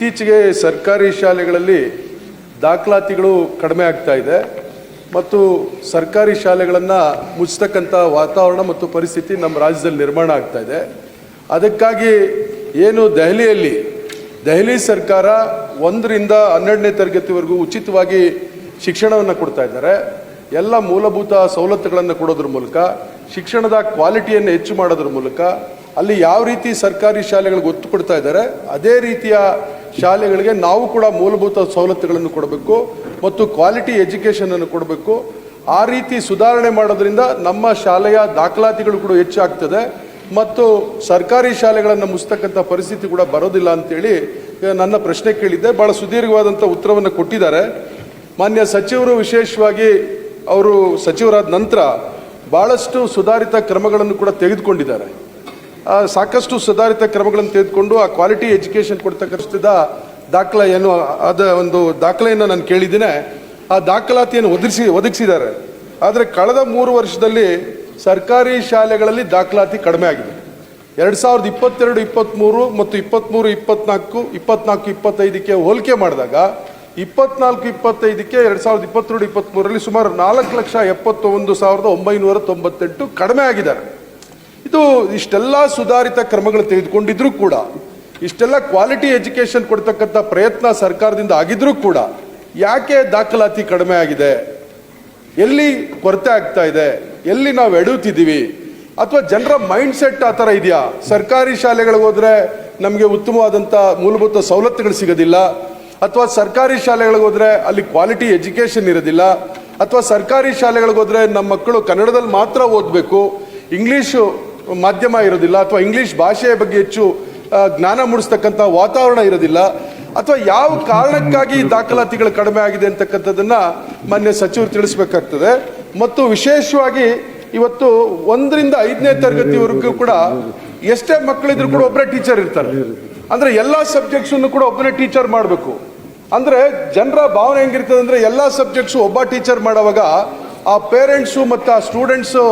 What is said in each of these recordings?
ಇತ್ತೀಚೆಗೆ ಸರ್ಕಾರಿ ಶಾಲೆಗಳಲ್ಲಿ ದಾಖಲಾತಿಗಳು ಕಡಿಮೆ ಆಗ್ತಾ ಇದೆ ಮತ್ತು ಸರ್ಕಾರಿ ಶಾಲೆಗಳನ್ನು ಮುಚ್ಚತಕ್ಕಂಥ ವಾತಾವರಣ ಮತ್ತು ಪರಿಸ್ಥಿತಿ ನಮ್ಮ ರಾಜ್ಯದಲ್ಲಿ ನಿರ್ಮಾಣ ಆಗ್ತಾ ಇದೆ. ಅದಕ್ಕಾಗಿ ಏನು ದೆಹಲಿಯಲ್ಲಿ, ದೆಹಲಿ ಸರ್ಕಾರ ಒಂದರಿಂದ ಹನ್ನೆರಡನೇ ತರಗತಿವರೆಗೂ ಉಚಿತವಾಗಿ ಶಿಕ್ಷಣವನ್ನು ಕೊಡ್ತಾ ಇದ್ದಾರೆ. ಎಲ್ಲ ಮೂಲಭೂತ ಸವಲತ್ತುಗಳನ್ನು ಕೊಡೋದ್ರ ಮೂಲಕ, ಶಿಕ್ಷಣದ ಕ್ವಾಲಿಟಿಯನ್ನು ಹೆಚ್ಚು ಮಾಡೋದ್ರ ಮೂಲಕ, ಅಲ್ಲಿ ಯಾವ ರೀತಿ ಸರ್ಕಾರಿ ಶಾಲೆಗಳಿಗೆ ಒತ್ತು ಕೊಡ್ತಾ ಇದ್ದಾರೆ, ಅದೇ ರೀತಿಯ ಶಾಲೆಗಳಿಗೆ ನಾವು ಕೂಡ ಮೂಲಭೂತ ಸವಲತ್ತುಗಳನ್ನು ಕೊಡಬೇಕು ಮತ್ತು ಕ್ವಾಲಿಟಿ ಎಜುಕೇಷನ್ ಅನ್ನು ಕೊಡಬೇಕು. ಆ ರೀತಿ ಸುಧಾರಣೆ ಮಾಡೋದ್ರಿಂದ ನಮ್ಮ ಶಾಲೆಯ ದಾಖಲಾತಿಗಳು ಕೂಡ ಹೆಚ್ಚಾಗ್ತದೆ ಮತ್ತು ಸರ್ಕಾರಿ ಶಾಲೆಗಳನ್ನು ಮುಚ್ಚತಕ್ಕಂಥ ಪರಿಸ್ಥಿತಿ ಕೂಡ ಬರೋದಿಲ್ಲ ಅಂತೇಳಿ ನನ್ನ ಪ್ರಶ್ನೆ ಕೇಳಿದ್ದೆ. ಭಾಳ ಸುದೀರ್ಘವಾದಂಥ ಉತ್ತರವನ್ನು ಕೊಟ್ಟಿದ್ದಾರೆ. ಮಾನ್ಯ ಸಚಿವರು ವಿಶೇಷವಾಗಿ ಅವರು ಸಚಿವರಾದ ನಂತರ ಭಾಳಷ್ಟು ಸುಧಾರಿತ ಕ್ರಮಗಳನ್ನು ಕೂಡ ತೆಗೆದುಕೊಂಡಿದ್ದಾರೆ. ಸಾಕಷ್ಟು ಸುಧಾರಿತ ಕ್ರಮಗಳನ್ನು ತೆಗೆದುಕೊಂಡು ಆ ಕ್ವಾಲಿಟಿ ಎಜುಕೇಷನ್ ಕೊಡ್ತಕ್ಕಂಥದ ದಾಖಲೆ ಏನು, ಅದ ಒಂದು ದಾಖಲೆಯನ್ನು ನಾನು ಕೇಳಿದ್ದೀನಿ. ಆ ದಾಖಲಾತಿಯನ್ನು ಒದಗಿಸಿ, ಒದಗಿಸಿದ್ದಾರೆ. ಆದರೆ ಕಳೆದ ಮೂರು ವರ್ಷದಲ್ಲಿ ಸರ್ಕಾರಿ ಶಾಲೆಗಳಲ್ಲಿ ದಾಖಲಾತಿ ಕಡಿಮೆ ಆಗಿದೆ. ಎರಡು ಸಾವಿರದ ಇಪ್ಪತ್ತೆರಡು ಇಪ್ಪತ್ತ್ಮೂರು ಮತ್ತು ಇಪ್ಪತ್ತ್ಮೂರು ಇಪ್ಪತ್ನಾಲ್ಕು ಇಪ್ಪತ್ನಾಲ್ಕು, ಇಪ್ಪತ್ತೈದಕ್ಕೆ ಹೋಲಿಕೆ ಮಾಡಿದಾಗ ಇಪ್ಪತ್ನಾಲ್ಕು, ಇಪ್ಪತ್ತೈದಕ್ಕೆ ಎರಡು ಸಾವಿರದ ಇಪ್ಪತ್ತೆರಡು ಇಪ್ಪತ್ತ್ಮೂರರಲ್ಲಿ ಸುಮಾರು ನಾಲ್ಕು ಲಕ್ಷ ಎಪ್ಪತ್ತೊಂದು ಸಾವಿರದ ಒಂಬೈನೂರ ತೊಂಬತ್ತೆಂಟು ಕಡಿಮೆ ಆಗಿದ್ದಾರೆ. ಇದು ಇಷ್ಟೆಲ್ಲ ಸುಧಾರಿತ ಕ್ರಮಗಳು ತೆಗೆದುಕೊಂಡಿದ್ರೂ ಕೂಡ, ಇಷ್ಟೆಲ್ಲ ಕ್ವಾಲಿಟಿ ಎಜುಕೇಷನ್ ಕೊಡ್ತಕ್ಕಂಥ ಪ್ರಯತ್ನ ಸರ್ಕಾರದಿಂದ ಆಗಿದ್ರೂ ಕೂಡ ಯಾಕೆ ದಾಖಲಾತಿ ಕಡಿಮೆ ಆಗಿದೆ? ಎಲ್ಲಿ ಕೊರತೆ ಆಗ್ತಾ ಇದೆ? ಎಲ್ಲಿ ನಾವು ಎಡುತ್ತಿದ್ದೀವಿ ಅಥವಾ ಜನರ ಮೈಂಡ್ ಸೆಟ್ ಆ ಥರ ಇದೆಯಾ? ಸರ್ಕಾರಿ ಶಾಲೆಗಳಿಗೆ ಹೋದರೆ ನಮಗೆ ಉತ್ತಮವಾದಂಥ ಮೂಲಭೂತ ಸವಲತ್ತುಗಳು ಸಿಗೋದಿಲ್ಲ, ಅಥವಾ ಸರ್ಕಾರಿ ಶಾಲೆಗಳಿಗೆ ಹೋದರೆ ಅಲ್ಲಿ ಕ್ವಾಲಿಟಿ ಎಜುಕೇಷನ್ ಇರೋದಿಲ್ಲ, ಅಥವಾ ಸರ್ಕಾರಿ ಶಾಲೆಗಳಿಗೆ ಹೋದರೆ ನಮ್ಮ ಮಕ್ಕಳು ಕನ್ನಡದಲ್ಲಿ ಮಾತ್ರ ಓದಬೇಕು, ಇಂಗ್ಲೀಷು ಮಾಧ್ಯಮ ಇರೋದಿಲ್ಲ ಅಥವಾ ಇಂಗ್ಲೀಷ್ ಭಾಷೆಯ ಬಗ್ಗೆ ಹೆಚ್ಚು ಜ್ಞಾನ ಮೂಡಿಸ್ತಕ್ಕಂಥ ವಾತಾವರಣ ಇರೋದಿಲ್ಲ. ಅಥವಾ ಯಾವ ಕಾರಣಕ್ಕಾಗಿ ದಾಖಲಾತಿಗಳು ಕಡಿಮೆ ಆಗಿದೆ ಅಂತಕ್ಕಂಥದ್ದನ್ನು ಮಾನ್ಯ ಸಚಿವರು ತಿಳಿಸ್ಬೇಕಾಗ್ತದೆ. ಮತ್ತು ವಿಶೇಷವಾಗಿ ಇವತ್ತು ಒಂದರಿಂದ ಐದನೇ ತರಗತಿವರೆಗೂ ಕೂಡ ಎಷ್ಟೇ ಮಕ್ಕಳಿದ್ರು ಕೂಡ ಒಬ್ಬರೇ ಟೀಚರ್ ಇರ್ತಾರೆ. ಅಂದ್ರೆ ಎಲ್ಲಾ ಸಬ್ಜೆಕ್ಟ್ಸನ್ನು ಕೂಡ ಒಬ್ಬನೇ ಟೀಚರ್ ಮಾಡಬೇಕು. ಅಂದ್ರೆ ಜನರ ಭಾವನೆ ಹೆಂಗಿರ್ತದೆ ಅಂದ್ರೆ ಎಲ್ಲಾ ಸಬ್ಜೆಕ್ಟ್ಸ್ ಒಬ್ಬ ಟೀಚರ್ ಮಾಡುವಾಗ ಆ ಪೇರೆಂಟ್ಸು ಮತ್ತು ಆ ಸ್ಟೂಡೆಂಟ್ಸು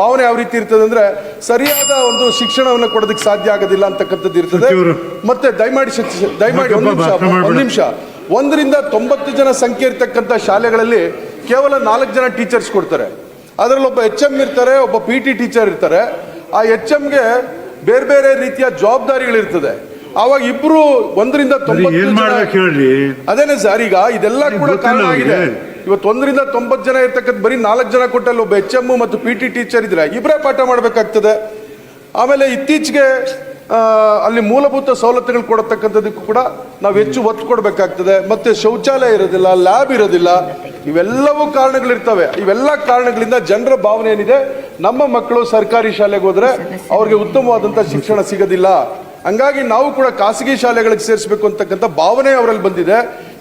ಭಾವನೆ ಯಾವ ರೀತಿ ಇರ್ತದೆ ಅಂದರೆ ಸರಿಯಾದ ಒಂದು ಶಿಕ್ಷಣವನ್ನು ಕೊಡೋದಕ್ಕೆ ಸಾಧ್ಯ ಆಗೋದಿಲ್ಲ ಅಂತಕ್ಕಂಥದ್ದು ಇರ್ತದೆ. ಮತ್ತೆ ದಯಮಾಡಿ ದಯಮಾಡಿ ಒಂದು ನಿಮಿಷ ಒಂದು ನಿಮಿಷ. ಒಂದರಿಂದ ತೊಂಬತ್ತು ಜನ ಸಂಖ್ಯೆ ಇರ್ತಕ್ಕಂಥ ಶಾಲೆಗಳಲ್ಲಿ ಕೇವಲ ನಾಲ್ಕು ಜನ ಟೀಚರ್ಸ್ ಕೊಡ್ತಾರೆ. ಅದರಲ್ಲಿ ಒಬ್ಬ ಎಚ್ ಎಂ ಇರ್ತಾರೆ ಒಬ್ಬ ಪಿ ಟಿ ಟೀಚರ್ ಇರ್ತಾರೆ. ಆ ಎಚ್ ಎಮ್ಗೆ ಬೇರೆ ಬೇರೆ ರೀತಿಯ ಜವಾಬ್ದಾರಿಗಳಿರ್ತದೆ. ಅವಾಗ ಇಬ್ರು ಒಂದರಿಂದ ತೊಂಬತ್ತು ಅದೇನೆ ಸರ್ ಈಗ ಇದೆಲ್ಲ ಕೂಡ ಕಾರಣ ಆಗಿದೆ. ಇವತ್ತು ಒಂದರಿಂದ ತೊಂಬತ್ತು ಜನ ಇರ್ತಕ್ಕಂಥ ಬರೀ ನಾಲ್ಕು ಜನ ಕೊಟ್ಟಲ್ಲಿ ಒಬ್ಬ ಎಚ್ ಎಂ ಮತ್ತು ಪಿ ಟಿ ಟೀಚರ್ ಇದ್ರೆ ಇಬ್ಬರೇ ಪಾಠ ಮಾಡಬೇಕಾಗ್ತದೆ. ಆಮೇಲೆ ಇತ್ತೀಚೆಗೆ ಅಲ್ಲಿ ಮೂಲಭೂತ ಸವಲತ್ತುಗಳು ಕೊಡತಕ್ಕಂಥದಕ್ಕೂ ಕೂಡ ನಾವು ಹೆಚ್ಚು ಒತ್ತು ಕೊಡಬೇಕಾಗ್ತದೆ. ಮತ್ತೆ ಶೌಚಾಲಯ ಇರೋದಿಲ್ಲ ಲ್ಯಾಬ್ ಇರೋದಿಲ್ಲ. ಇವೆಲ್ಲವೂ ಕಾರಣಗಳಿರ್ತವೆ. ಇವೆಲ್ಲ ಕಾರಣಗಳಿಂದ ಜನರ ಭಾವನೆ ಏನಿದೆ, ನಮ್ಮ ಮಕ್ಕಳು ಸರ್ಕಾರಿ ಶಾಲೆಗೆ ಹೋದ್ರೆ ಅವ್ರಿಗೆ ಉತ್ತಮವಾದಂಥ ಶಿಕ್ಷಣ ಸಿಗೋದಿಲ್ಲ. ಹಂಗಾಗಿ ನಾವು ಕೂಡ ಖಾಸಗಿ ಶಾಲೆಗಳಿಗೆ ಸೇರಿಸಬೇಕು ಅಂತಕ್ಕಂಥ ಭಾವನೆ ಅವರಲ್ಲಿ ಬಂದಿದೆ.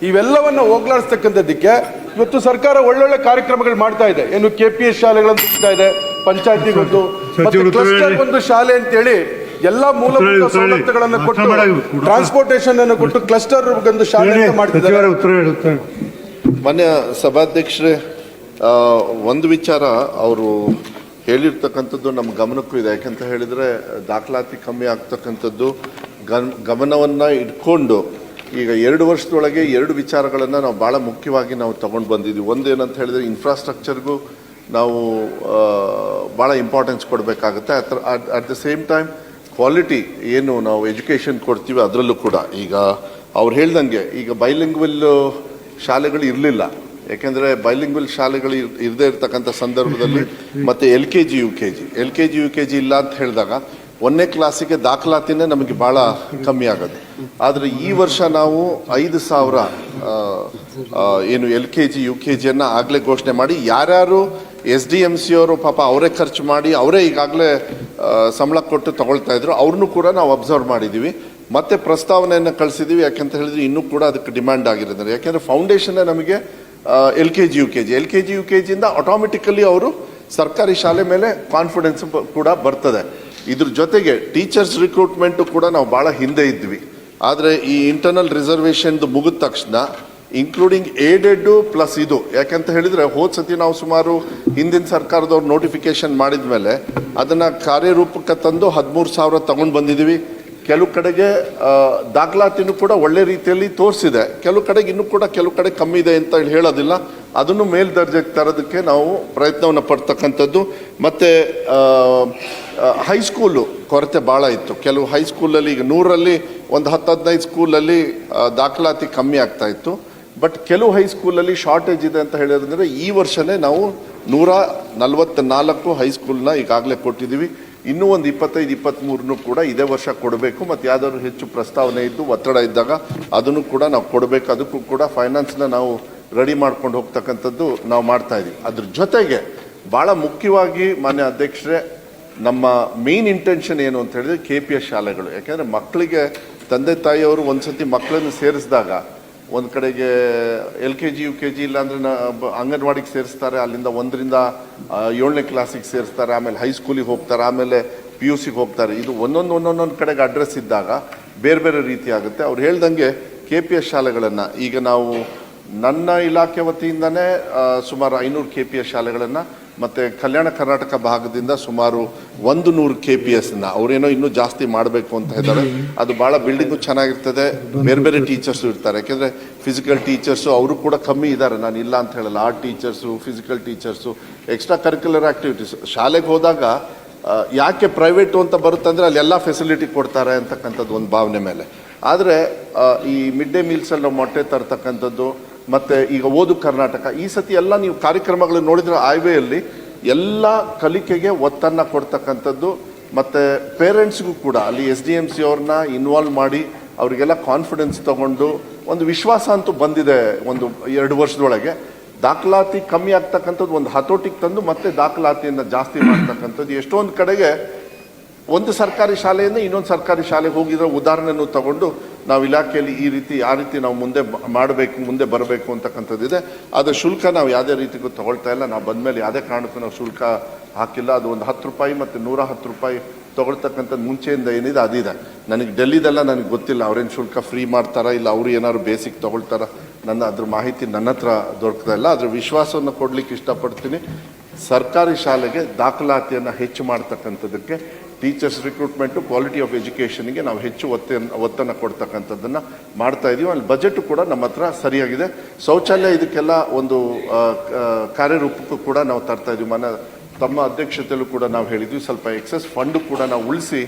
ಇವೆಲ್ಲವನ್ನು ಹೋಗ್ಲಾಡಿಸ್ತಕ್ಕಂಥದ್ದಕ್ಕೆ ಇವತ್ತು ಸರ್ಕಾರ ಒಳ್ಳೊಳ್ಳೆ ಕಾರ್ಯಕ್ರಮಗಳು ಮಾಡ್ತಾ ಇದೆ. ಏನು ಕೆ ಪಿ ಎಸ್ ಶಾಲೆಗಳನ್ನು ತುಂಬಿಸ್ತಾ ಇದೆ ಪಂಚಾಯತಿಗೊಂದು ಮತ್ತೆ ಕ್ಲಸ್ಟರ್ ಒಂದು ಶಾಲೆ ಅಂತೇಳಿ ಎಲ್ಲಾ ಮೂಲಭೂತ ಹೇಳಿ. ಸವಲತ್ತುಗಳನ್ನು ಕೊಟ್ಟು ಟ್ರಾನ್ಸ್ಪೋರ್ಟೇಶನ್ ಟ್ರಾನ್ಸ್ಪೋರ್ಟೇಷನ್ ಅನ್ನು ಕೊಟ್ಟು ಕ್ಲಸ್ಟರ್ ಒಂದು ಶಾಲೆ ಅಂತ ಮಾಡ್ತಿದ್ದಾರೆ. ಮಾನ್ಯ ಸಭಾಧ್ಯಕ್ಷರೇ ಒಂದು ವಿಚಾರ ಅವರು ಹೇಳಿರ್ತಕ್ಕಂಥದ್ದು ನಮ್ಮ ಗಮನಕ್ಕೂ ಇದೆ. ಯಾಕಂತ ಹೇಳಿದರೆ ದಾಖಲಾತಿ ಕಮ್ಮಿ ಆಗ್ತಕ್ಕಂಥದ್ದು ಗನ್ ಗಮನವನ್ನು ಇಟ್ಕೊಂಡು ಈಗ ಎರಡು ವರ್ಷದೊಳಗೆ ಎರಡು ವಿಚಾರಗಳನ್ನು ನಾವು ಭಾಳ ಮುಖ್ಯವಾಗಿ ನಾವು ತಗೊಂಡು ಬಂದಿದ್ವಿ. ಒಂದೇನಂತ ಹೇಳಿದ್ರೆ ಇನ್ಫ್ರಾಸ್ಟ್ರಕ್ಚರ್ಗೂ ನಾವು ಆ, ಭಾಳ ಇಂಪಾರ್ಟೆನ್ಸ್ ಕೊಡಬೇಕಾಗುತ್ತೆ. At the same time quality ಏನು ನಾವು ಎಜುಕೇಷನ್ ಕೊಡ್ತೀವಿ ಅದರಲ್ಲೂ ಕೂಡ. ಈಗ ಅವ್ರು ಹೇಳ್ದಂಗೆ ಈಗ ಬೈಲಿಂಗ್ವಲ್ ಶಾಲೆಗಳು ಇರಲಿಲ್ಲ. ಯಾಕೆಂದರೆ ಬೈಲಿಂಗ್ವಲ್ ಶಾಲೆಗಳು ಇರದೇ ಇರತಕ್ಕಂಥ ಸಂದರ್ಭದಲ್ಲಿ ಮತ್ತು L K G U K G L K G U K G ಇಲ್ಲ ಅಂತ ಹೇಳಿದಾಗ ಒಂದನೇ ಕ್ಲಾಸಿಗೆ ದಾಖಲಾತಿನೇ ನಮಗೆ ಭಾಳ ಕಮ್ಮಿ ಆಗೋದು. ಆದರೆ ಈ ವರ್ಷ ನಾವು ಐದು ಸಾವಿರ ಏನು L K G, U K ಜಿಯನ್ನು ಆಗಲೇ ಘೋಷಣೆ ಮಾಡಿ ಯಾರ್ಯಾರು ಎಸ್ ಡಿ ಎಂ ಸಿ ಅವರು ಪಾಪ ಅವರೇ ಖರ್ಚು ಮಾಡಿ ಅವರೇ ಈಗಾಗಲೇ ಸಂಬಳ ಕೊಟ್ಟು ತಗೊಳ್ತಾ ಇದ್ರು, ಅವ್ರನ್ನೂ ಕೂಡ ನಾವು ಅಬ್ಸರ್ವ್ ಮಾಡಿದ್ದೀವಿ ಮತ್ತೆ ಪ್ರಸ್ತಾವನೆಯನ್ನು ಕಳಿಸಿದ್ದೀವಿ ಯಾಕಂತ ಹೇಳಿದ್ರೆ ಇನ್ನೂ ಕೂಡ ಅದಕ್ಕೆ ಡಿಮ್ಯಾಂಡ್ ಆಗಿರೋದ್ರೆ ಯಾಕೆಂದರೆ ಫೌಂಡೇಶನ್ನೇ ನಮಗೆ L K G, U K G. L K G, U K ಜಿಯಿಂದ automatically ಅವರು ಸರ್ಕಾರಿ ಶಾಲೆ ಮೇಲೆ ಕಾನ್ಫಿಡೆನ್ಸ್ ಕೂಡ ಬರ್ತದೆ. ಇದ್ರ ಜೊತೆಗೆ ಟೀಚರ್ಸ್ ರಿಕ್ರೂಟ್ಮೆಂಟು ಕೂಡ ನಾವು ಭಾಳ ಹಿಂದೆ ಇದ್ವಿ. ಆದರೆ ಈ ಇಂಟರ್ನಲ್ ರಿಸರ್ವೇಷನ್ದು ಮುಗಿದ ತಕ್ಷಣ ಇನ್ಕ್ಲೂಡಿಂಗ್ ಏಡೆಡ್ಡು ಪ್ಲಸ್ ಇದು, ಯಾಕಂತ ಹೇಳಿದರೆ ಹೋದ ಸತಿ ನಾವು ಸುಮಾರು ಹಿಂದಿನ ಸರ್ಕಾರದವ್ರು ನೋಟಿಫಿಕೇಶನ್ ಮಾಡಿದ ಮೇಲೆ ಅದನ್ನು ಕಾರ್ಯರೂಪಕ್ಕೆ ತಂದು ಹದಿಮೂರು ಸಾವಿರ ತಗೊಂಡು ಬಂದಿದ್ದೀವಿ ಕೆಲವು ಕಡೆಗೆ ದಾಖಲಾತಿನೂ ಕೂಡ ಒಳ್ಳೆ ರೀತಿಯಲ್ಲಿ ತೋರಿಸಿದೆ. ಕೆಲವು ಕಡೆಗೆ ಇನ್ನೂ ಕೂಡ ಕೆಲವು ಕಡೆ ಕಮ್ಮಿ ಇದೆ ಅಂತ ಹೇಳಿ ಹೇಳೋದಿಲ್ಲ. ಅದನ್ನು ಮೇಲ್ದರ್ಜೆಗೆ ತರೋದಕ್ಕೆ ನಾವು ಪ್ರಯತ್ನವನ್ನು ಪಡ್ತಕ್ಕಂಥದ್ದು. ಮತ್ತು ಹೈಸ್ಕೂಲು ಕೊರತೆ ಭಾಳ ಇತ್ತು. ಕೆಲವು ಹೈಸ್ಕೂಲಲ್ಲಿ ಈಗ ನೂರಲ್ಲಿ ಒಂದು ಹತ್ತು ಹದಿನೈದು ಸ್ಕೂಲಲ್ಲಿ ದಾಖಲಾತಿ ಕಮ್ಮಿ ಆಗ್ತಾ ಇತ್ತು. ಬಟ್ ಕೆಲವು ಹೈಸ್ಕೂಲಲ್ಲಿ ಶಾರ್ಟೇಜ್ ಇದೆ ಅಂತ ಹೇಳಿದ್ರೆ ಈ ವರ್ಷನೇ ನಾವು ನೂರ ನಲವತ್ತ ನಾಲ್ಕು ಹೈಸ್ಕೂಲ್ನ ಈಗಾಗಲೇ ಕೊಟ್ಟಿದ್ದೀವಿ. ಇನ್ನೂ ಒಂದು ಇಪ್ಪತ್ತೈದು ಇಪ್ಪತ್ತ್ಮೂರನ್ನು ಕೂಡ ಇದೇ ವರ್ಷ ಕೊಡಬೇಕು. ಮತ್ತು ಯಾವ್ದಾದ್ರು ಹೆಚ್ಚು ಪ್ರಸ್ತಾವನೆ ಇದ್ದು ಒತ್ತಡ ಇದ್ದಾಗ ಅದನ್ನು ಕೂಡ ನಾವು ಕೊಡಬೇಕು. ಅದಕ್ಕೂ ಕೂಡ ಫೈನಾನ್ಸ್ನ ನಾವು ರೆಡಿ ಮಾಡ್ಕೊಂಡು ಹೋಗ್ತಕ್ಕಂಥದ್ದು ನಾವು ಮಾಡ್ತಾ ಇದ್ದೀವಿ ಅದ್ರ ಜೊತೆಗೆ ಭಾಳ ಮುಖ್ಯವಾಗಿ ಮಾನ್ಯ ಅಧ್ಯಕ್ಷರೇ, ನಮ್ಮ ಮೇನ್ ಇಂಟೆನ್ಷನ್ ಏನು ಅಂತ ಹೇಳಿದ್ರೆ ಕೆ ಪಿ ಎಸ್ ಶಾಲೆಗಳು. ಯಾಕೆಂದರೆ ಮಕ್ಕಳಿಗೆ ತಂದೆ ತಾಯಿಯವರು ಒಂದ್ಸತಿ ಮಕ್ಕಳನ್ನು ಸೇರಿಸಿದಾಗ ಒಂದು ಕಡೆಗೆ L K G U K G ಇಲ್ಲಾಂದ್ರೆ ಅಂಗನವಾಡಿಗೆ ಸೇರಿಸ್ತಾರೆ, ಅಲ್ಲಿಂದ ಒಂದರಿಂದ ಏಳನೇ ಕ್ಲಾಸಿಗೆ ಸೇರಿಸ್ತಾರೆ, ಆಮೇಲೆ ಹೈಸ್ಕೂಲಿಗೆ ಹೋಗ್ತಾರೆ, ಆಮೇಲೆ ಪಿ ಯು ಸಿಗೆ ಹೋಗ್ತಾರೆ. ಇದು ಒಂದೊಂದು ಒಂದೊಂದೊಂದು ಕಡೆಗೆ ಅಡ್ರೆಸ್ ಇದ್ದಾಗ ಬೇರೆ ಬೇರೆ ರೀತಿ ಆಗುತ್ತೆ ಅವ್ರು ಹೇಳ್ದಂಗೆ ಕೆ ಪಿ ಎಸ್ ಶಾಲೆಗಳನ್ನು ಈಗ ನಾವು ನನ್ನ ಇಲಾಖೆ ವತಿಯಿಂದನೇ ಸುಮಾರು ಐನೂರು ಕೆ ಪಿ ಎಸ್ ಶಾಲೆಗಳನ್ನು ಮತ್ತು ಕಲ್ಯಾಣ ಕರ್ನಾಟಕ ಭಾಗದಿಂದ ಸುಮಾರು ಒಂದು ನೂರು ಕೆ ಪಿ ಎಸ್ನ ಅವರೇನೋ ಇನ್ನೂ ಜಾಸ್ತಿ ಮಾಡಬೇಕು ಅಂತ ಇದ್ದಾರೆ. ಅದು ಭಾಳ ಬಿಲ್ಡಿಂಗು ಚೆನ್ನಾಗಿರ್ತದೆ. ಬೇರೆ ಬೇರೆ ಟೀಚರ್ಸು ಇರ್ತಾರೆ. ಯಾಕೆಂದರೆ ಫಿಸಿಕಲ್ ಟೀಚರ್ಸು ಅವರು ಕೂಡ ಕಮ್ಮಿ ಇದ್ದಾರೆ. ನಾನು ಇಲ್ಲ ಅಂತ ಹೇಳಲ್ಲ. Art teachers physical teachers extra curricular activities ಶಾಲೆಗೆ ಹೋದಾಗ ಯಾಕೆ ಪ್ರೈವೇಟು ಅಂತ ಬರುತ್ತಂದ್ರೆ ಅಲ್ಲಿ ಎಲ್ಲ ಫೆಸಿಲಿಟಿ ಕೊಡ್ತಾರೆ ಅಂತಕ್ಕಂಥದ್ದು ಒಂದು ಭಾವನೆ ಮೇಲೆ. ಆದರೆ ಈ ಮಿಡ್ ಡೇ ಮೀಲ್ಸಲ್ಲಿ ನಾವು ಮೊಟ್ಟೆ ತರ್ತಕ್ಕಂಥದ್ದು ಮತ್ತು ಈಗ ಓದು ಕರ್ನಾಟಕ, ಈ ಸತಿ ಎಲ್ಲ ನೀವು ಕಾರ್ಯಕ್ರಮಗಳು ನೋಡಿದ್ರೆ ಆಯ್ವೆಯಲ್ಲಿ ಎಲ್ಲ ಕಲಿಕೆಗೆ ಒತ್ತನ್ನು ಕೊಡ್ತಕ್ಕಂಥದ್ದು, ಮತ್ತು ಪೇರೆಂಟ್ಸ್ಗೂ ಕೂಡ, ಅಲ್ಲಿ ಎಸ್ ಡಿ ಎಂ ಸಿ ಅವ್ರನ್ನ ಇನ್ವಾಲ್ವ್ ಮಾಡಿ ಅವರಿಗೆಲ್ಲ ಕಾನ್ಫಿಡೆನ್ಸ್ ತಗೊಂಡು ಒಂದು ವಿಶ್ವಾಸ ಅಂತೂ ಬಂದಿದೆ ಒಂದು ಎರಡು ವರ್ಷದೊಳಗೆ. ದಾಖಲಾತಿ ಕಮ್ಮಿ ಆಗ್ತಕ್ಕಂಥದ್ದು, ಒಂದು ಹತೋಟಿಗೆ ತಂದು ಮತ್ತೆ ದಾಖಲಾತಿಯನ್ನು ಜಾಸ್ತಿ ಮಾಡ್ತಕ್ಕಂಥದ್ದು. ಎಷ್ಟೊಂದು ಕಡೆಗೆ ಒಂದು ಸರ್ಕಾರಿ ಶಾಲೆಯಿಂದ ಇನ್ನೊಂದು ಸರ್ಕಾರಿ ಶಾಲೆಗೆ ಹೋಗಿದ್ರೆ ಉದಾಹರಣೆಯನ್ನು ತಗೊಂಡು ನಾವು ಇಲಾಖೆಯಲ್ಲಿ ಈ ರೀತಿ, ಆ ರೀತಿ ನಾವು ಮುಂದೆ ಮಾಡಬೇಕು, ಮುಂದೆ ಬರಬೇಕು ಅಂತಕ್ಕಂಥದ್ದಿದೆ ಅದು ಶುಲ್ಕ ನಾವು ಯಾವುದೇ ರೀತಿಗೂ ತಗೊಳ್ತಾ ಇಲ್ಲ. ನಾವು ಬಂದಮೇಲೆ ಯಾವುದೇ ಕಾರಣಕ್ಕೂ ನಾವು ಶುಲ್ಕ ಹಾಕಿಲ್ಲ. ಅದು ಒಂದು ಹತ್ತು ರೂಪಾಯಿ ಮತ್ತು ನೂರ ಹತ್ತು ರೂಪಾಯಿ ತಗೊಳ್ತಕ್ಕಂಥದ್ದು ಮುಂಚೆಯಿಂದ ಏನಿದೆ, ಅದಿದೆ. ನನಗೆ ಡೆಲ್ಲಿದೆಲ್ಲ ನನಗೆ ಗೊತ್ತಿಲ್ಲ. ಅವ್ರೇನು ಶುಲ್ಕ ಫ್ರೀ ಮಾಡ್ತಾರಾ ಇಲ್ಲ ಅವರು ಏನಾದ್ರು ಬೇಸಿಕ್ ತೊಗೊಳ್ತಾರ ನನ್ನ ಅದ್ರ ಮಾಹಿತಿ ನನ್ನ ಹತ್ರ ದೊರಕ್ತಾ ಇಲ್ಲ. ಅದ್ರ ವಿಶ್ವಾಸವನ್ನು ಕೊಡ್ಲಿಕ್ಕೆ ಇಷ್ಟಪಡ್ತೀನಿ. ಸರ್ಕಾರಿ ಶಾಲೆಗೆ ದಾಖಲಾತಿಯನ್ನು ಹೆಚ್ಚು ಮಾಡ್ತಕ್ಕಂಥದ್ದಕ್ಕೆ ಟೀಚರ್ಸ್ ರಿಕ್ರೂಟ್ಮೆಂಟು ಕ್ವಾಲಿಟಿ ಆಫ್ ಎಜುಕೇಷನ್ಗೆ ನಾವು ಹೆಚ್ಚು ಒತ್ತನ್ನು ಒತ್ತನ್ನು ಕೊಡ್ತಕ್ಕಂಥದ್ದನ್ನು ಮಾಡ್ತಾ ಇದೀವಿ. ಅಲ್ಲಿ ಬಜೆಟ್ ಕೂಡ ನಮ್ಮ ಹತ್ರ ಸರಿಯಾಗಿದೆ. ಶೌಚಾಲಯ ಇದಕ್ಕೆಲ್ಲ ಒಂದು ಕಾರ್ಯರೂಪಕ್ಕೂ ಕೂಡ ನಾವು ತರ್ತಾ ಇದೀವಿ. ಮನ, ತಮ್ಮ ಅಧ್ಯಕ್ಷತೆಯಲ್ಲೂ ಕೂಡ ನಾವು ಹೇಳಿದ್ವಿ. ಸ್ವಲ್ಪ ಎಕ್ಸಸ್ ಫಂಡು ಕೂಡ ನಾವು ಉಳಿಸಿ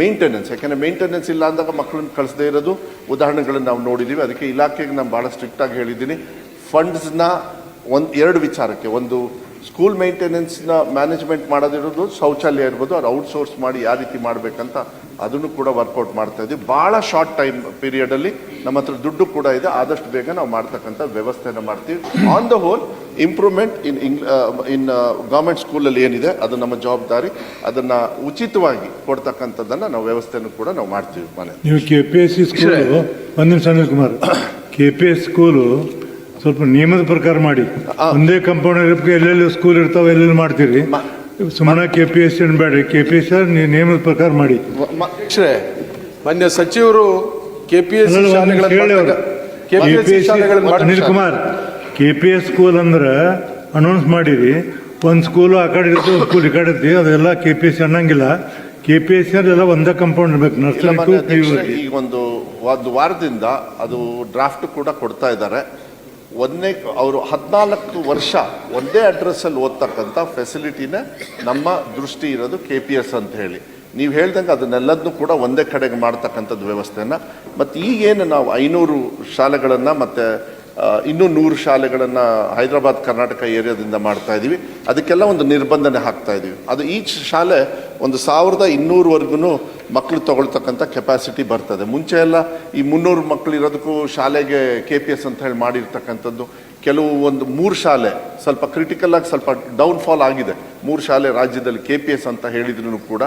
ಮೇಂಟೆನೆನ್ಸ್ ಯಾಕೆಂದರೆ ಮೇಂಟೆನೆನ್ಸ್ ಇಲ್ಲ ಅಂದಾಗ ಮಕ್ಕಳನ್ನ ಕಳಿಸದೇ ಇರೋದು. ಉದಾಹರಣೆಗಳನ್ನು ನಾವು ನೋಡಿದ್ದೀವಿ ಅದಕ್ಕೆ ಇಲಾಖೆಗೆ ನಾನು ಭಾಳ ಸ್ಟ್ರಿಕ್ಟಾಗಿ ಹೇಳಿದ್ದೀನಿ. ಫಂಡ್ಸ್ನ ಒಂದು, ಎರಡು ವಿಚಾರಕ್ಕೆ, ಒಂದು ಸ್ಕೂಲ್ ಮೇಂಟೆನೆನ್ಸ್ನ ಮ್ಯಾನೇಜ್ಮೆಂಟ್ ಮಾಡೋದಿರೋದು ಶೌಚಾಲಯ ಇರ್ಬೋದು ಅವ್ರು ಔಟ್ಸೋರ್ಸ್ ಮಾಡಿ ಯಾವ ರೀತಿ ಮಾಡಬೇಕಂತ ಅದನ್ನು ಕೂಡ ವರ್ಕೌಟ್ ಮಾಡ್ತಾ ಇದ್ದೀವಿ. ಭಾಳ ಶಾರ್ಟ್ ಟೈಮ್ ಪೀರಿಯಡಲ್ಲಿ ನಮ್ಮ ಹತ್ರ ದುಡ್ಡು ಕೂಡ ಇದೆ ಆದಷ್ಟು ಬೇಗ ನಾವು ಮಾಡ್ತಕ್ಕಂಥ ವ್ಯವಸ್ಥೆನ ಮಾಡ್ತೀವಿ. On the whole improvement in ಇಂಗ್ in government ಸ್ಕೂಲಲ್ಲಿ ಏನಿದೆ ಅದು ನಮ್ಮ ಜವಾಬ್ದಾರಿ. ಅದನ್ನು ಉಚಿತವಾಗಿ ಕೊಡ್ತಕ್ಕಂಥದ್ದನ್ನು ನಾವು ವ್ಯವಸ್ಥೆಯನ್ನು ಕೂಡ ನಾವು ಮಾಡ್ತೀವಿ ಮನೆ. ನೀವು K P S C school ಒಂದು ನಿಮಿಷ Anil Kumar. K P S school ಸ್ವಲ್ಪ ನಿಯಮದ ಪ್ರಕಾರ ಮಾಡಿ. ಒಂದೇ ಕಂಪೌಂಡ್ ಇರಬೇಕು ಎಲ್ಲೆಲ್ಲಿ ಸ್ಕೂಲ್ ಇರ್ತಾವೆ ಎಲ್ಲೆಲ್ಲಿ ಮಾಡ್ತೀರಿ? ಸುಮ್ಮನೆ ಕೆ ಪಿ ಎಸ್ ಸಿ ಬೇಡ್ರಿ. ಕೆ ಪಿ ಎಸ್ ನಿಯಮದ ಪ್ರಕಾರ ಮಾಡಿ. ಮಾನ್ಯ ಸಚಿವರು K P S Anil Kumar K P S school ಅಂದ್ರೆ ಅನೌನ್ಸ್ ಮಾಡಿರಿ. ಒಂದು ಸ್ಕೂಲು ಆ ಕಡೆ ಇರುತ್ತೆ ಒಂದು ಸ್ಕೂಲ್ ಈ ಕಡೆ ಇರ್ತೀವಿ ಅದೆಲ್ಲ ಕೆ ಪಿ ಎಸ್ ಸಿ ಅನ್ನಂಗಿಲ್ಲ. ಕೆ ಪಿ ಎಸ್ ಸಿ ಎಲ್ಲ ಒಂದೇ ಕಂಪೌಂಡ್ ಇರ್ಬೇಕು. ನರ್ಸ್ ನರ್ಸರಿ ಈಗ ಒಂದು ಒಂದು ವಾರದಿಂದ ಅದು ಡ್ರಾಫ್ಟ್ ಕೂಡ ಕೊಡ್ತಾ ಇದ್ದಾರೆ. ಒಂದನೇ ಅವರು ಹದಿನಾಲ್ಕು ವರ್ಷ ಒಂದೇ ಅಡ್ರೆಸ್ಸಲ್ಲಿ ಓದ್ತಕ್ಕಂಥ ಫೆಸಿಲಿಟಿನ ನಮ್ಮ ದೃಷ್ಟಿ ಇರೋದು ಕೆ ಪಿ ಎಸ್ ಅಂತ ಹೇಳಿ. ನೀವು ಹೇಳ್ದಂಗೆ ಅದನ್ನೆಲ್ಲದನ್ನು ಕೂಡ ಒಂದೇ ಕಡೆಗೆ ಮಾಡ್ತಕ್ಕಂಥದ್ದು ವ್ಯವಸ್ಥೆನ. ಮತ್ತು ಈಗೇನು ನಾವು ಐನೂರು ಶಾಲೆಗಳನ್ನು ಮತ್ತು ಇನ್ನೂ ನೂರು ಶಾಲೆಗಳನ್ನು ಹೈದರಾಬಾದ್, ಕರ್ನಾಟಕ ಏರಿಯಾದಿಂದ ಮಾಡ್ತಾ ಇದ್ದೀವಿ ಅದಕ್ಕೆಲ್ಲ ಒಂದು ನಿರ್ಬಂಧನೆ ಹಾಕ್ತಾ ಇದ್ದೀವಿ ಅದು ಈಚ್ ಶಾಲೆ ಒಂದು ಸಾವಿರದ ಇನ್ನೂರವರೆಗೂ ಮಕ್ಕಳು ತಗೊಳ್ತಕ್ಕಂಥ ಕೆಪಾಸಿಟಿ ಬರ್ತದೆ. ಮುಂಚೆ ಎಲ್ಲ ಈ ಮುನ್ನೂರು ಮಕ್ಕಳು ಇರೋದಕ್ಕೂ ಶಾಲೆಗೆ ಕೆ ಪಿ ಎಸ್ ಅಂತ ಹೇಳಿ ಮಾಡಿರ್ತಕ್ಕಂಥದ್ದು ಕೆಲವು ಒಂದು ಮೂರು ಶಾಲೆ ಸ್ವಲ್ಪ ಕ್ರಿಟಿಕಲ್ ಆಗಿ ಸ್ವಲ್ಪ ಡೌನ್ಫಾಲ್ ಆಗಿದೆ. ಮೂರು ಶಾಲೆ ರಾಜ್ಯದಲ್ಲಿ ಕೆ ಪಿ ಎಸ್ ಅಂತ ಹೇಳಿದ್ರು ಕೂಡ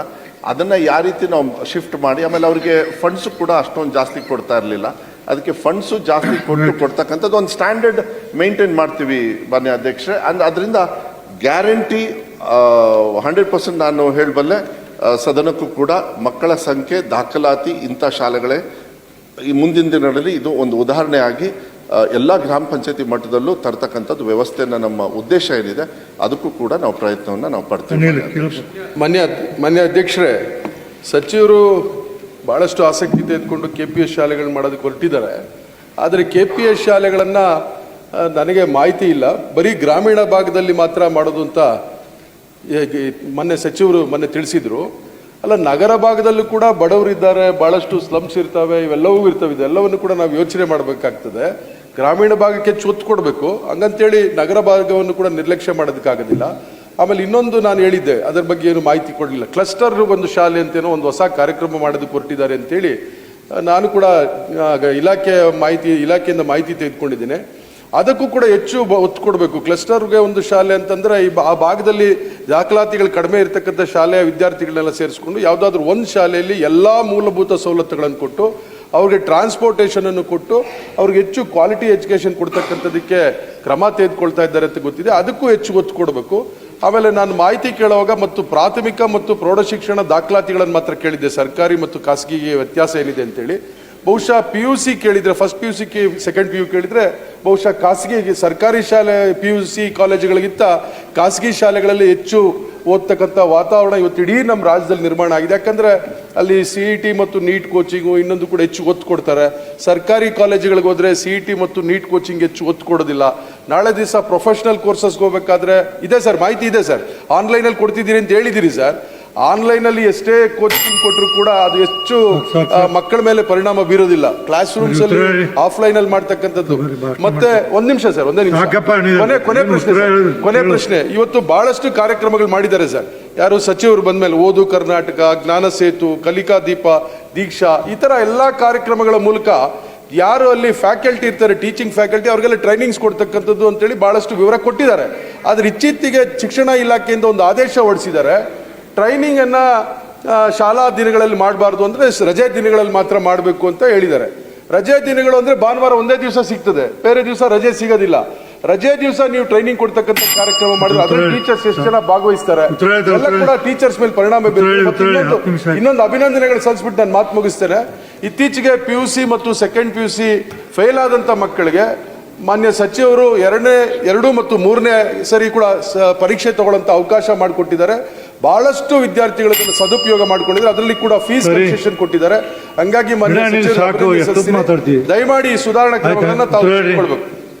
ಅದನ್ನು ಯಾವ ರೀತಿ ನಾವು ಶಿಫ್ಟ್ ಮಾಡಿ ಆಮೇಲೆ ಅವರಿಗೆ ಫಂಡ್ಸು ಕೂಡ ಅಷ್ಟೊಂದು ಜಾಸ್ತಿ ಕೊಡ್ತಾ ಇರಲಿಲ್ಲ. ಅದಕ್ಕೆ ಫಂಡ್ಸು ಜಾಸ್ತಿ ಕೊಟ್ಟು ಕೊಡ್ತಕ್ಕಂಥದ್ದು ಒಂದು ಸ್ಟ್ಯಾಂಡರ್ಡ್ ಮೇಂಟೈನ್ ಮಾಡ್ತೀವಿ ಮಾನ್ಯ ಅಧ್ಯಕ್ಷರೇ. ಅಂದ್ರೆ ಅದರಿಂದ ಗ್ಯಾರಂಟಿ ಹಂಡ್ರೆಡ್ ಪರ್ಸೆಂಟ್ ನಾನು ಹೇಳಬಲ್ಲೆ ಸದನಕ್ಕೂ ಕೂಡ ಮಕ್ಕಳ ಸಂಖ್ಯೆ ದಾಖಲಾತಿ ಇಂಥ ಶಾಲೆಗಳೇ. ಈ ಮುಂದಿನ ದಿನಗಳಲ್ಲಿ ಇದು ಒಂದು ಉದಾಹರಣೆಯಾಗಿ ಎಲ್ಲ ಗ್ರಾಮ ಪಂಚಾಯತಿ ಮಟ್ಟದಲ್ಲೂ ತರ್ತಕ್ಕಂಥದ್ದು ವ್ಯವಸ್ಥೆಯನ್ನು ನಮ್ಮ ಉದ್ದೇಶ ಏನಿದೆ ಅದಕ್ಕೂ ಕೂಡ ನಾವು ಪ್ರಯತ್ನವನ್ನು ನಾವು ಪಡ್ತೀವಿ. ಮಾನ್ಯ ಮಾನ್ಯ ಅಧ್ಯಕ್ಷರೇ ಸಚಿವರು ಭಾಳಷ್ಟು ಆಸಕ್ತಿ ತೆಗೆದುಕೊಂಡು ಕೆ ಪಿ ಎಸ್ ಶಾಲೆಗಳನ್ನ ಮಾಡೋದಕ್ಕೆ ಹೊರಟಿದ್ದಾರೆ. ಆದರೆ ಕೆ ಪಿ ಎಸ್ ಶಾಲೆಗಳನ್ನು ನನಗೆ ಮಾಹಿತಿ ಇಲ್ಲ. ಬರೀ ಗ್ರಾಮೀಣ ಭಾಗದಲ್ಲಿ ಮಾತ್ರ ಮಾಡೋದು ಅಂತ ಮೊನ್ನೆ ಸಚಿವರು ಮೊನ್ನೆ ತಿಳಿಸಿದ್ರು, ಅಲ್ಲ, ನಗರ ಭಾಗದಲ್ಲೂ ಕೂಡ ಬಡವರಿದ್ದಾರೆ ಭಾಳಷ್ಟು ಸ್ಲಮ್ಸ್ ಇರ್ತವೆ, ಇವೆಲ್ಲವೂ ಇರ್ತವೆ, ಇದೆಲ್ಲವನ್ನು ಕೂಡ ನಾವು ಯೋಚನೆ ಮಾಡಬೇಕಾಗ್ತದೆ. ಗ್ರಾಮೀಣ ಭಾಗಕ್ಕೆ ಒತ್ತು ಕೊಡಬೇಕು. ಹಂಗಂತೇಳಿ ನಗರ ಭಾಗವನ್ನು ಕೂಡ ನಿರ್ಲಕ್ಷ್ಯ ಮಾಡೋದಕ್ಕಾಗೋದಿಲ್ಲ. ಆಮೇಲೆ ಇನ್ನೊಂದು ನಾನು ಹೇಳಿದ್ದೆ, ಅದರ ಬಗ್ಗೆ ಏನು ಮಾಹಿತಿ ಕೊಡಲಿಲ್ಲ. ಕ್ಲಸ್ಟರ್ ಒಂದು ಶಾಲೆ ಅಂತೇನೋ ಒಂದು ಹೊಸ ಕಾರ್ಯಕ್ರಮ ಮಾಡೋದಕ್ಕೆ ಹೊರಟಿದ್ದಾರೆ ಅಂತೇಳಿ, ನಾನು ಕೂಡ ಇಲಾಖೆಯ ಇಲಾಖೆ ಮಾಹಿತಿ, ಇಲಾಖೆಯಿಂದ ಮಾಹಿತಿ ತೆಗೆದುಕೊಂಡಿದ್ದೇನೆ. ಅದಕ್ಕೂ ಕೂಡ ಹೆಚ್ಚು ಒತ್ತು ಕೊಡಬೇಕು. ಕ್ಲಸ್ಟರ್ಗೆ ಒಂದು ಶಾಲೆ ಅಂತಂದ್ರೆ ಈ ಆ ಭಾಗದಲ್ಲಿ ದಾಖಲಾತಿಗಳು ಕಡಿಮೆ ಇರತಕ್ಕಂಥ ಶಾಲೆಯ ವಿದ್ಯಾರ್ಥಿಗಳನ್ನೆಲ್ಲ ಸೇರಿಸ್ಕೊಂಡು ಯಾವುದಾದ್ರೂ ಒಂದು ಶಾಲೆಯಲ್ಲಿ ಎಲ್ಲ ಮೂಲಭೂತ ಸವಲತ್ತುಗಳನ್ನು ಕೊಟ್ಟು, ಅವ್ರಿಗೆ ಟ್ರಾನ್ಸ್ಪೋರ್ಟೇಷನ್ ಅನ್ನು ಕೊಟ್ಟು, ಅವ್ರಿಗೆ ಹೆಚ್ಚು ಕ್ವಾಲಿಟಿ ಎಜುಕೇಶನ್ ಕೊಡ್ತಕ್ಕಂಥದಕ್ಕೆ ಕ್ರಮ ತೆಗೆದುಕೊಳ್ತಾ ಇದ್ದಾರೆ ಅಂತ ಗೊತ್ತಿದೆ. ಅದಕ್ಕೂ ಹೆಚ್ಚು ಒತ್ತು ಕೊಡಬೇಕು. ಆಮೇಲೆ ನಾನು ಮಾಹಿತಿ ಕೇಳುವಾಗ ಮತ್ತು ಪ್ರಾಥಮಿಕ ಮತ್ತು ಪ್ರೌಢಶಿಕ್ಷಣ ದಾಖಲಾತಿಗಳನ್ನು ಮಾತ್ರ ಕೇಳಿದ್ದೆ. ಸರ್ಕಾರಿ ಮತ್ತು ಖಾಸಗಿಗೆ ವ್ಯತ್ಯಾಸ ಏನಿದೆ ಅಂತೇಳಿ. ಬಹುಶಃ ಪಿ ಯು ಸಿ ಕೇಳಿದ್ರೆ first P U C second P U ಕೇಳಿದ್ರೆ, ಬಹುಶಃ ಖಾಸಗಿ ಸರ್ಕಾರಿ ಶಾಲೆ ಪಿ ಯು ಸಿ ಕಾಲೇಜುಗಳಿಗಿಂತ ಖಾಸಗಿ ಶಾಲೆಗಳಲ್ಲಿ ಹೆಚ್ಚು ಓದ್ತಕ್ಕಂಥ ವಾತಾವರಣ ಇವತ್ತು ಇಡೀ ನಮ್ಮ ರಾಜ್ಯದಲ್ಲಿ ನಿರ್ಮಾಣ ಆಗಿದೆ. ಯಾಕಂದರೆ ಅಲ್ಲಿ ಸಿ ಇ ಟಿ ಮತ್ತು ನೀಟ್ ಕೋಚಿಂಗು ಇನ್ನೊಂದು ಕೂಡ ಹೆಚ್ಚು ಒತ್ತು ಕೊಡ್ತಾರೆ. ಸರ್ಕಾರಿ ಕಾಲೇಜುಗಳಿಗೆ ಹೋದರೆ ಸಿ ಇ ಟಿ ಮತ್ತು ನೀಟ್ ಕೋಚಿಂಗ್ ಹೆಚ್ಚು ಒತ್ತು ಕೊಡೋದಿಲ್ಲ. ನಾಳೆ ದಿವಸ ಪ್ರೊಫೆಷ್ನಲ್ ಕೋರ್ಸಸ್ಗೆ ಹೋಗ್ಬೇಕಾದ್ರೆ, ಇದೆ ಸರ್, ಮಾಹಿತಿ ಇದೆ ಸರ್. ಆನ್ಲೈನಲ್ಲಿ ಕೊಡ್ತಿದ್ದೀರಿ ಅಂತ ಹೇಳಿದ್ದೀರಿ ಸರ್. ಆನ್ಲೈನಲ್ಲಿ ಎಷ್ಟೇ ಕೋಚಿಂಗ್ ಕೊಟ್ಟರು ಕೂಡ ಅದು ಹೆಚ್ಚು ಮಕ್ಕಳ ಮೇಲೆ ಪರಿಣಾಮ ಬೀರೋದಿಲ್ಲ. ಕ್ಲಾಸ್ ರೂಮ್ಸ್ ಅಲ್ಲಿ ಆಫ್ಲೈನ್ ಅಲ್ಲಿ ಮಾಡ್ತಕ್ಕಂಥದ್ದು. ಮತ್ತೆ ಒಂದ್ ನಿಮಿಷ ಸರ್ ಒಂದೇ ನಿಮಿಷ. ಕೊನೆ ಕೊನೆ ಪ್ರಶ್ನೆ. ಕೊನೆ ಪ್ರಶ್ನೆ. ಇವತ್ತು ಬಹಳಷ್ಟು ಕಾರ್ಯಕ್ರಮಗಳು ಮಾಡಿದ್ದಾರೆ ಸರ್. ಯಾರು ಸಚಿವರು ಬಂದ್ಮೇಲೆ ಓದು ಕರ್ನಾಟಕ ಜ್ಞಾನ ಸೇತು ಕಲಿಕಾ ದೀಪ ದೀಕ್ಷಾ ಈ ತರ ಎಲ್ಲಾ ಕಾರ್ಯಕ್ರಮಗಳ ಮೂಲಕ ಯಾರು ಅಲ್ಲಿ ಫ್ಯಾಕಲ್ಟಿ ಇರ್ತಾರೆ ಟೀಚಿಂಗ್ ಫ್ಯಾಕಲ್ಟಿ ಅವ್ರಿಗೆಲ್ಲ ಟ್ರೈನಿಂಗ್ಸ್ ಕೊಡ್ತಕ್ಕಂಥದ್ದು ಅಂತೇಳಿ ಬಹಳಷ್ಟು ವಿವರ ಕೊಟ್ಟಿದ್ದಾರೆ. ಆದ್ರೆ ಇತ್ತೀಚೆಗೆ ಶಿಕ್ಷಣ ಇಲಾಖೆಯಿಂದ ಒಂದು ಆದೇಶ ಹೊರಡಿಸಿದ್ದಾರೆ. ಟ್ರೈನಿಂಗ್ ಅನ್ನ ಶಾಲಾ ದಿನಗಳಲ್ಲಿ ಮಾಡಬಾರ್ದು ಅಂದ್ರೆ ರಜೆ ದಿನಗಳಲ್ಲಿ ಮಾತ್ರ ಮಾಡಬೇಕು ಅಂತ ಹೇಳಿದ್ದಾರೆ. ರಜೆ ದಿನಗಳು ಅಂದ್ರೆ ಭಾನುವಾರ ಒಂದೇ ದಿವಸ ಸಿಗ್ತದೆ. ಬೇರೆ ದಿವಸ ರಜೆ ಸಿಗೋದಿಲ್ಲ. ರಜೆ ದಿವಸ ನೀವು ಟ್ರೈನಿಂಗ್ ಕೊಡ್ತಕ್ಕಂಥ ಕಾರ್ಯಕ್ರಮ ಮಾಡಿದ್ರೆ ಅದ್ರ ಟೀಚರ್ಸ್ ಎಷ್ಟು ಜನ ಭಾಗವಹಿಸ್ತಾರೆ? ಎಲ್ಲ ಕೂಡ ಟೀಚರ್ಸ್ ಮೇಲೆ ಪರಿಣಾಮ ಬೀರುತ್ತೆ. ಇನ್ನೊಂದು ಅಭಿನಂದನೆಗಳು ಸಲ್ಲಿಸ್ಬಿಟ್ಟು ನಾನು ಮಾತು ಮುಗಿಸ್ತೇನೆ. ಇತ್ತೀಚೆಗೆ ಪಿ ಯು ಸಿ ಮತ್ತು second P U C fail ಆದಂತ ಮಕ್ಕಳಿಗೆ ಮಾನ್ಯ ಸಚಿವರು ಎರಡನೇ ಎರಡು ಮತ್ತು ಮೂರನೇ ಸರಿ ಕೂಡ ಪರೀಕ್ಷೆ ತಗೊಳ್ಳೋಂಥ ಅವಕಾಶ ಮಾಡಿಕೊಟ್ಟಿದ್ದಾರೆ. ಬಹಳಷ್ಟು ವಿದ್ಯಾರ್ಥಿಗಳು ಇದನ್ನು ಸದುಪಯೋಗ ಮಾಡ್ಕೊಂಡಿದ್ರೆ ಅದರಲ್ಲಿ ಕೂಡ ಫೀಸ್. ಕನ್ಸೆಷನ್ ಕೊಟ್ಟಿದ್ದಾರೆ ಹಂಗಾಗಿ ಮಾನ್ಯ ಸಚಿವರು? ದಯಮಾಡಿ ಸುಧಾರಣಾ? ಕ್ರಮಗಳನ್ನು ತಾವು ತೆಗೆದುಕೊಳ್ಬೇಕು